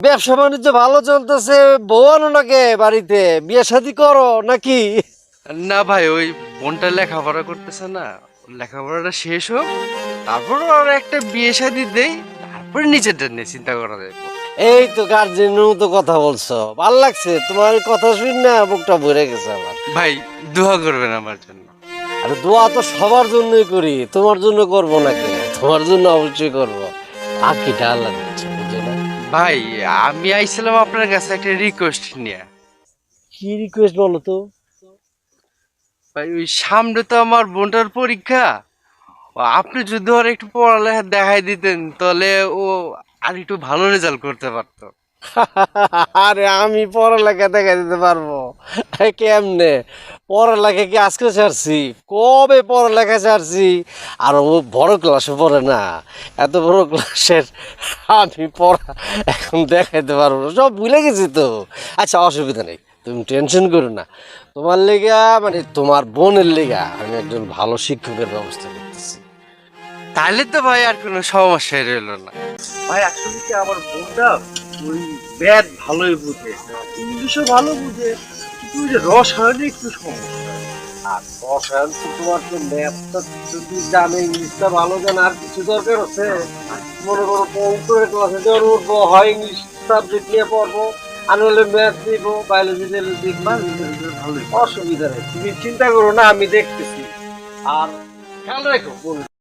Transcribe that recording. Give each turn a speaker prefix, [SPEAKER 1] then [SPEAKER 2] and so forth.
[SPEAKER 1] ব্যবসা বাণিজ্য ভালো চলতেছে বউ আনো নাকি বাড়িতে? বিয়ে শাদি করো নাকি?
[SPEAKER 2] না ভাই ওই বোনটা লেখাপড়া করতেছে না। লেখাপড়াটা শেষ হোক তারপর আর একটা বিয়ে শাদি দেই তারপরে নিচেরটা নিয়ে চিন্তা করা যায়।
[SPEAKER 1] এই তো গার্জেনের মতো কথা বলছো। ভালো লাগছে তোমার কথা শুন না বুকটা ভরে গেছে আমার।
[SPEAKER 2] ভাই দোয়া করবেন আমার জন্য।
[SPEAKER 1] আর দোয়া তো সবার জন্যই করি তোমার জন্য করব নাকি? তোমার জন্য অবশ্যই করব। বাকিটা আল্লাহ বুঝো না
[SPEAKER 2] ভাই আমি আইছিলাম আপনার কাছে একটা রিকোয়েস্ট নিয়ে।
[SPEAKER 1] কি রিকোয়েস্ট বলো তো?
[SPEAKER 2] ভাই ওই সামনে তো আমার বোনটার পরীক্ষা। আপনি যদি আর একটু পড়ালেখা দেখাই দিতেন তাহলে ও আর একটু ভালো রেজাল্ট করতে পারতো।
[SPEAKER 1] আরে আমি পড়ালেখা দেখা দিতে পারব। কেমনে? পড়ালেখা কি আজকে ছাড়ছি? কবে পড়ালেখা ছাড়ছি? আর ও বড় ক্লাসে পড়ে না। এত বড় ক্লাসের আমি পড়া এখন দেখাইতে পারব না। সব ভুলে গেছি তো। আচ্ছা অসুবিধা নেই। তুমি টেনশন করো না। তোমার লেগা মানে তোমার বোনের লেগা আমি একজন ভালো শিক্ষকের ব্যবস্থা করতেছি।
[SPEAKER 2] তাহলে তো ভাই আর কোনো সমস্যা রইল না। ভাই আসলে কি আমার বোনটা ওই ব্যাট ভালোই বুঝে, ইংলিশও ভালো বুঝে, কিন্তু ওই যে রসায়নে একটু সমস্যা।
[SPEAKER 1] আর রসায়ন তো তোমার তো ম্যাথটা যদি জানে, ইংলিশটা ভালো জানে, আর কিছু দরকার আছে? মনে করো কম্পিউটার ক্লাসে যখন উঠবো, হয় ইংলিশ সাবজেক্ট নিয়ে পড়ব আর হলে ম্যাথ দিব বায়োলজি টেলজি
[SPEAKER 2] ভালোই।
[SPEAKER 1] অসুবিধা নেই, তুমি চিন্তা করো না, আমি দেখতেছি। আর খেয়াল রেখো